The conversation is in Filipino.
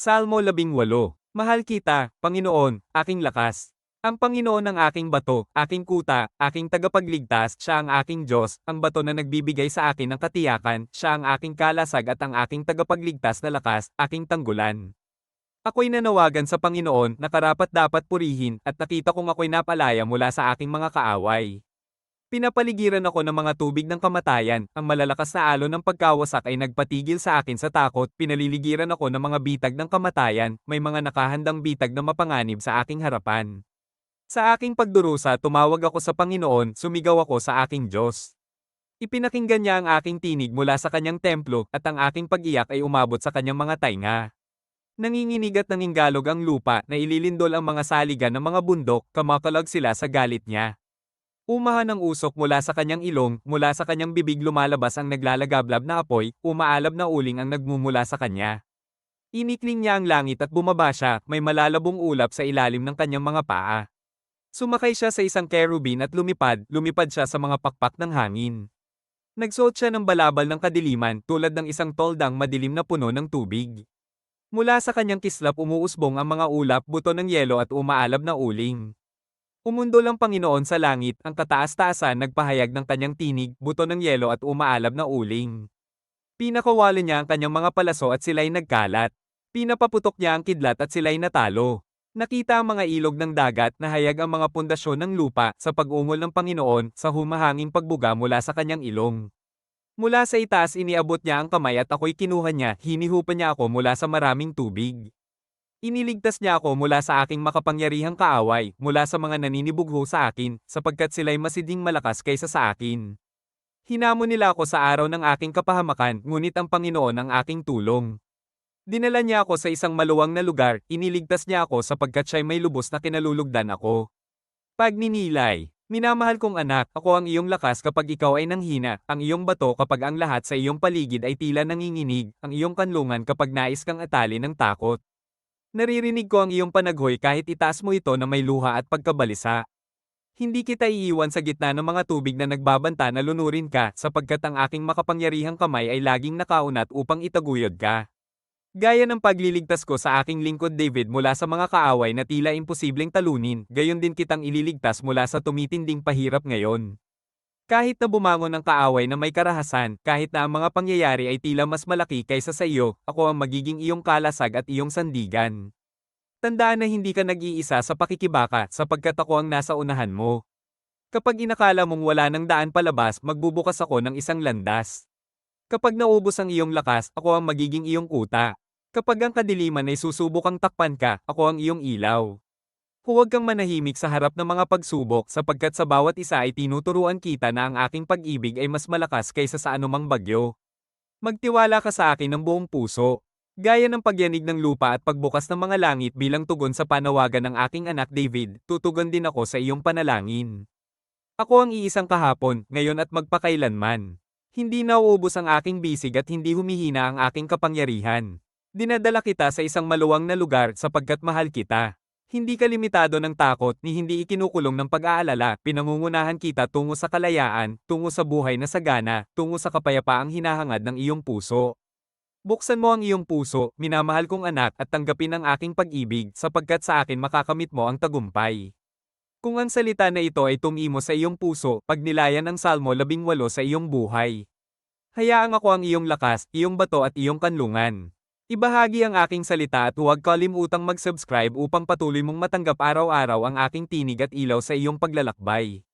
Salmo 18. Mahal kita, Panginoon, aking lakas. Ang Panginoon ang aking bato, aking kuta, aking tagapagligtas, siya ang aking Diyos, ang bato na nagbibigay sa akin ng katiyakan, siya ang aking kalasag at ang aking tagapagligtas na lakas, aking tanggulan. Ako'y nanawagan sa Panginoon na karapat dapat purihin at nakita kong ako'y napalaya mula sa aking mga kaaway. Pinapaligiran ako ng mga tubig ng kamatayan, ang malalakas na alon ng pagkawasak ay nagpatigil sa akin sa takot, pinaliligiran ako ng mga bitag ng kamatayan, may mga nakahandang bitag na mapanganib sa aking harapan. Sa aking pagdurusa tumawag ako sa Panginoon, sumigaw ako sa aking Diyos. Ipinakinggan niya ang aking tinig mula sa kanyang templo, at ang aking pag-iyak ay umabot sa kanyang mga tainga. Nanginginig at nangingalog ang lupa na ililindol ang mga saligan ng mga bundok, kamakalag sila sa galit niya. Umahan ang usok mula sa kanyang ilong, mula sa kanyang bibig lumalabas ang naglalagablab na apoy, umaalab na uling ang nagmumula sa kanya. Inikling niya ang langit at bumaba siya, may malalabong ulap sa ilalim ng kanyang mga paa. Sumakay siya sa isang kerubin at lumipad, lumipad siya sa mga pakpak ng hangin. Nagsuot siya ng balabal ng kadiliman tulad ng isang toldang madilim na puno ng tubig. Mula sa kanyang kislap umuusbong ang mga ulap, buto ng yelo at umaalab na uling. Umundol ang Panginoon sa langit, ang kataas-taasan nagpahayag ng kanyang tinig, buto ng yelo at umaalab na uling. Pinakawali niya ang kanyang mga palaso at sila'y nagkalat. Pinapaputok niya ang kidlat at sila'y natalo. Nakita ang mga ilog ng dagat na hayag ang mga pundasyon ng lupa sa pag-ungol ng Panginoon sa humahanging pagbuga mula sa kanyang ilong. Mula sa itaas iniabot niya ang kamay at ako'y kinuha niya, hinihupan niya ako mula sa maraming tubig. Iniligtas niya ako mula sa aking makapangyarihang kaaway, mula sa mga naninibugho sa akin, sapagkat sila'y masiding malakas kaysa sa akin. Hinamon nila ako sa araw ng aking kapahamakan, ngunit ang Panginoon ang aking tulong. Dinala niya ako sa isang maluwang na lugar, iniligtas niya ako sapagkat siya'y may lubos na kinalulugdan ako. Pagninilay, minamahal kong anak, ako ang iyong lakas kapag ikaw ay nanghina, ang iyong bato kapag ang lahat sa iyong paligid ay tila nanginginig, ang iyong kanlungan kapag nais kang atali ng takot. Naririnig ko ang iyong panaghoy kahit itaas mo ito na may luha at pagkabalisa. Hindi kita iiwan sa gitna ng mga tubig na nagbabanta na lunurin ka sapagkat ang aking makapangyarihang kamay ay laging nakaunat upang itaguyod ka. Gaya ng pagliligtas ko sa aking lingkod David mula sa mga kaaway na tila imposibleng talunin, gayon din kitang ililigtas mula sa tumitinding pahirap ngayon. Kahit na bumangon ang kaaway na may karahasan, kahit na ang mga pangyayari ay tila mas malaki kaysa sa iyo, ako ang magiging iyong kalasag at iyong sandigan. Tandaan na hindi ka nag-iisa sa pakikibaka sapagkat ako ang nasa unahan mo. Kapag inakala mong wala ng daan palabas, magbubukas ako ng isang landas. Kapag naubos ang iyong lakas, ako ang magiging iyong kuta. Kapag ang kadiliman ay susubukang takpan ka, ako ang iyong ilaw. Huwag kang manahimik sa harap ng mga pagsubok sapagkat sa bawat isa ay tinuturuan kita na ang aking pag-ibig ay mas malakas kaysa sa anumang bagyo. Magtiwala ka sa akin ng buong puso. Gaya ng pagyanig ng lupa at pagbukas ng mga langit bilang tugon sa panawagan ng aking anak David, tutugon din ako sa iyong panalangin. Ako ang iisang kahapon, ngayon at magpakailanman. Hindi nauubos ang aking bisig at hindi humihina ang aking kapangyarihan. Dinadala kita sa isang maluwang na lugar sapagkat mahal kita. Hindi ka limitado ng takot ni hindi ikinukulong ng pag-aalala, pinangungunahan kita tungo sa kalayaan, tungo sa buhay na sagana, tungo sa kapayapaang hinahangad ng iyong puso. Buksan mo ang iyong puso, minamahal kong anak at tanggapin ang aking pag-ibig sapagkat sa akin makakamit mo ang tagumpay. Kung ang salita na ito ay tumimo sa iyong puso, pagnilayan ng Salmo 18 sa iyong buhay. Hayaang ako ang iyong lakas, iyong bato at iyong kanlungan. Ibahagi ang aking salita at huwag kalimutang mag-subscribe upang patuloy mong matanggap araw-araw ang aking tinig at ilaw sa iyong paglalakbay.